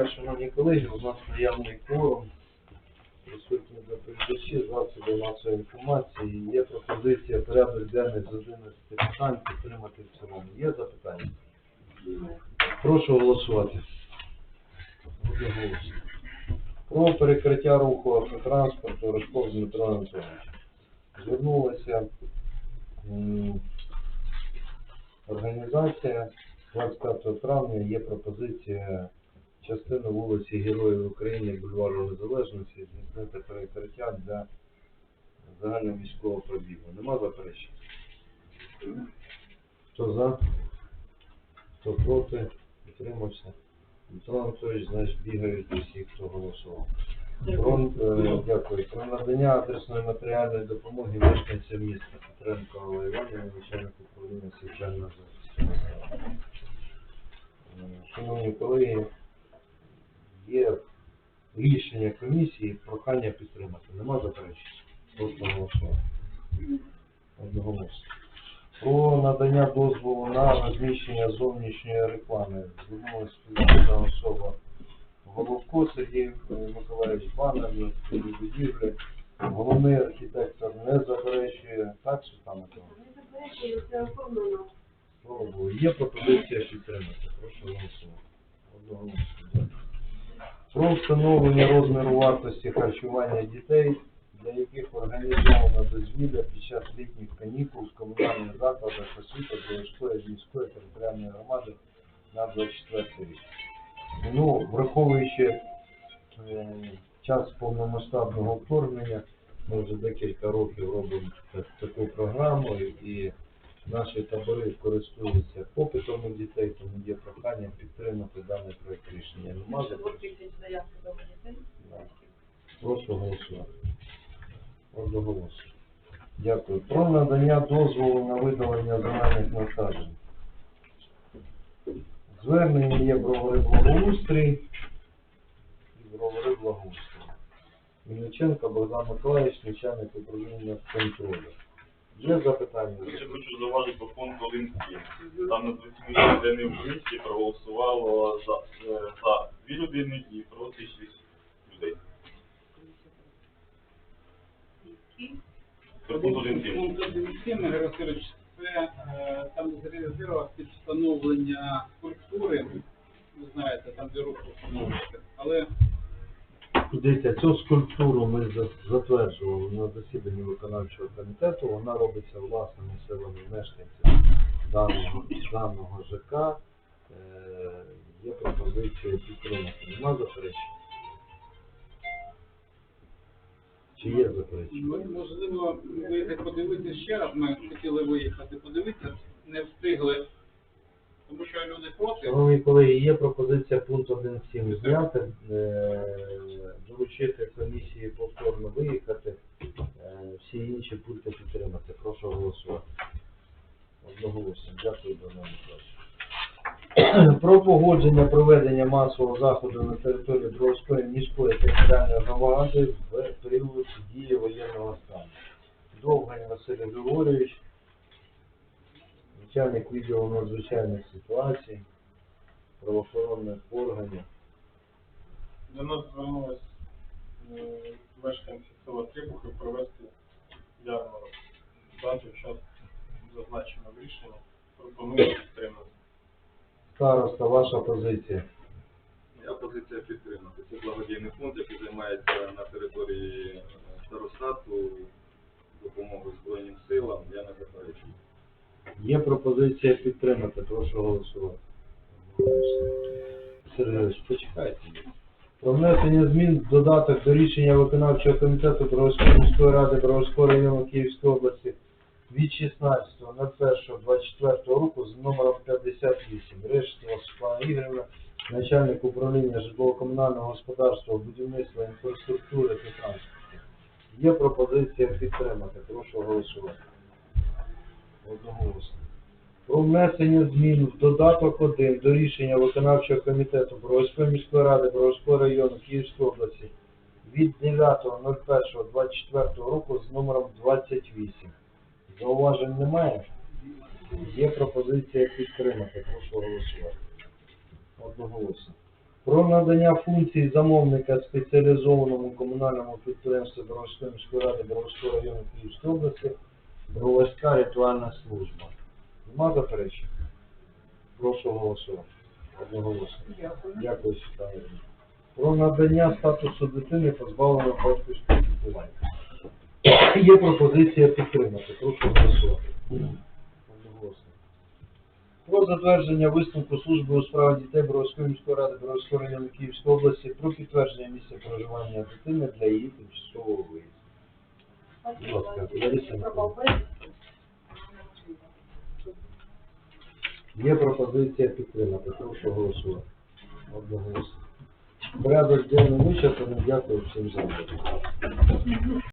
дня, шановні колеги. У нас наявний кворум. Присутні доповідачі, засоби масової інформації. Є пропозиція порядок денний з 11 питань підтримати в цілому. Є запитання? Прошу голосувати. Одноголосно. Про перекриття руху автотранспорту Рожков Дмитро Анатолійович. Звернулася організація 25 травня є пропозиція частину вулиці Героїв України бульвару Незалежності здійснити перекриття для загальноміського пробігу. Нема заперечень? Хто за? Хто проти? Підтримався. Дмитро Анатолійович, значить, бігають усі, хто голосував. Е, дякую. Про надання адресної матеріальної допомоги мешканцям міста Петренко Алла Іванівна, начальник управління соціального захисту. Е, Шановні колеги, є рішення комісії, прохання підтримати. Нема заперечень? Просто голосувати. Одноголосно. Про надання дозволу на розміщення зовнішньої реклами. Звернулася фізична особа Головко Сергій Миколаївич Банер будівлі. Головний архітектор не заперечує. Так, Світлана Миколаївна? Не заперечую, це оформлено. Слава Богу. Є пропозиція підтримати. Прошу голосувати. Одноголосно. Дякую. Про встановлення розміру вартості харчування дітей, для яких організовано дозвілля під час літніх канікул в комунальних закладах освіти Білоської міської територіальної громади на 24 рік. Ну, враховуючи е, час повномасштабного вторгнення, ми вже декілька років робимо таку програму і наші табори користуються попитом у дітей, тому є прохання підтримати даний проект рішення. Нема. Да. Прошу голосувати. Одноголосно. Дякую. Про надання дозволу на видалення земельних насаджень. Звернення є бровари благоустрій і бровари благоустрій. Мельниченко Богдан Миколаївич, начальник управління контролю. Є запитання? Ще хочу зауважити по пункту 1.7. Там на 28 денний комісії проголосувало за, е, за дві людини і проти 6 людей. Це пункт 1.7. Пункт 1.7, Ігор Васильович, це е, там під встановлення скульптури. Ви знаєте, там де руку встановлюється. Але Дивіться, цю скульптуру ми за- затверджували на засіданні виконавчого комітету. Вона робиться власними силами мешканців даного, даного ЖК. Е, є пропозиція підтримати. Нема заперечень? Чи є заперечення? ми, можливо, вийти подивитися ще раз. Ми хотіли виїхати подивитися, не встигли, тому що люди проти. Шановні колеги, є пропозиція пункт 1.7 зняти, е, доручити комісії повторно виїхати, е, всі інші пункти підтримати. Прошу голосувати. Одноголосно. Дякую, Дмитро Миколаївич. Про погодження проведення масового заходу на території Бровської міської територіальної громади в період дії воєнного стану. Довгань Василь Григорійович, начальник відділу надзвичайних ситуацій, правоохоронних органів. До нас звернулись е, мешканці села Трибухи провести ярмарок. Дату, час зазначено в рішенні. Пропоную підтримати. Староста, ваша позиція. Я позиція підтримати. Це благодійний фонд, який займається на території е, старостату допомогою Збройним силам. Я не заперечую. Є пропозиція підтримати, прошу голосувати. Сергійович, почекайте. Про внесення змін в додаток до рішення виконавчого комітету Бровської міської ради Бровського району Київської області від 16.01.24 року з номером 58. Рештова Світлана Ігорівна, начальник управління житлово-комунального господарства, будівництва, інфраструктури та транспорту. Є пропозиція підтримати. Прошу голосувати. Одноголосно. Про внесення змін в додаток 1 до рішення виконавчого комітету Бровської міської ради Бровського району Київської області від 9.01.24 року з номером 28. Зауважень немає? Є пропозиція підтримати. Прошу голосувати. Одноголосно. Про надання функцій замовника спеціалізованому комунальному підприємству Броварської міської ради Броварського району Київської області Броварська рятувальна служба. Нема заперечень? Прошу голосувати. Одноголосно. Дякую. Дякую, Світлана. Про надання статусу дитини позбавленого батьківського піклування. Є пропозиція підтримати. Прошу голосувати. Одноголосно. Про затвердження висновку служби у справах дітей Бровської міської ради Бровського району Київської області про підтвердження місця проживання дитини для її тимчасового виїзду. Будь ласка, Лариса Миколаївна. Є пропозиція підтримати. Прошу голосувати. Одноголосно. Порядок денний вичерпаний. Дякую всім за.